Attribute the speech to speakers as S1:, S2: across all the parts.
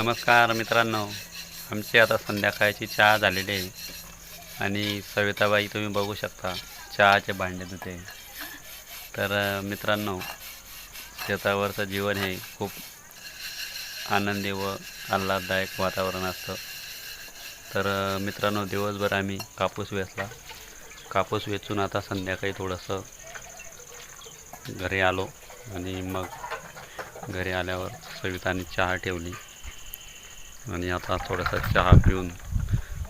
S1: नमस्कार मित्रांनो. आमची आता संध्याकाळची चहा झालेली आहे. आणि सविताबाई तुम्ही बघू शकता चहाचे भांडे धुते तर मित्रांनो शेतावरचं जीवन हे खूप आनंदी व आल्हाददायक वातावरण असतं. तर मित्रांनो दिवसभर आम्ही कापूस वेचला. कापूस वेचून आता संध्याकाळी थोडंसं घरी आलो. आणि मग घरी आल्यावर सविताने चहा ठेवली. आणि आता थोडासा चहा पिऊन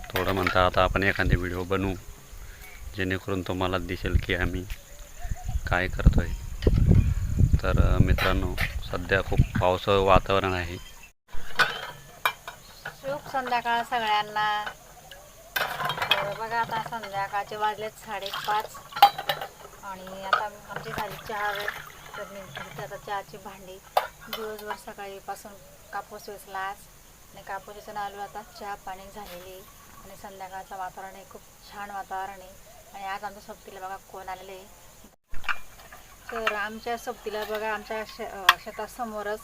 S1: थोडं म्हणता आता आपण एखादे व्हिडिओ बनवू जेणेकरून तुम्हाला दिसेल की आम्ही काय करतो आहे तर मित्रांनो सध्या खूप पावसाचं वातावरण आहे.
S2: शुभ संध्याकाळ सगळ्यांना. तर बघा आता संध्याकाळचे वाजलेत साडेपाच आणि आता आमची झाली चहा वेळ. तर मी आता चहाची भांडी. दिवसभर सकाळीपासून कापूस वेचला आज. आणि कापूस वेचून आलो आता चहा पाणी झालेली आहे. आणि संध्याकाळचं वातावरण आहे खूप छान वातावरण आहे. आणि आज आमच्या सोबतीला बघा कोण आलेले आहे. तर आमच्या सोबतीला बघा आमच्या शे शेतासमोरच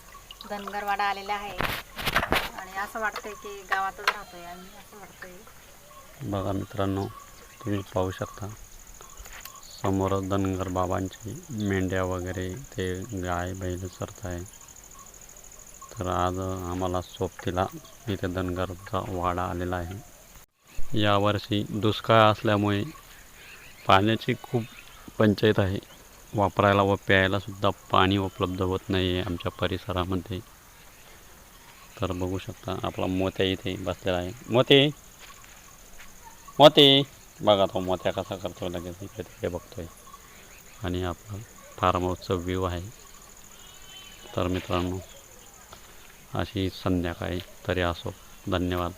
S2: धनगरवाडा आलेला आहे. आणि असं वाटतंय की गावातच राहतोय आम्ही असं वाटतंय.
S1: बघा मित्रांनो तुम्ही पाहू शकता. समोरच धनगर बाबांची मेंढ्या वगैरे ते गाय बैल चरत आहे तर आज आम्हाला सोबतीला इथे धनगरचा वाडा आलेला आहे. यावर्षी दुष्काळ असल्यामुळे पाण्याची खूप पंचायत आहे. वापरायला व प्यायलासुद्धा पाणी उपलब्ध होत नाही आहे आमच्या परिसरामध्ये. तर बघू शकता आपला मोत्या इथे बसलेला आहे. मोते! मोते! बघा तो मोत्या कसा करतो लगेच इकडे तिकडे बघतोय. आणि आपला फार्म हाऊसचा व्ह्यू आहे. तर मित्रांनो अशी संध्याकाळी तरी असो. धन्यवाद.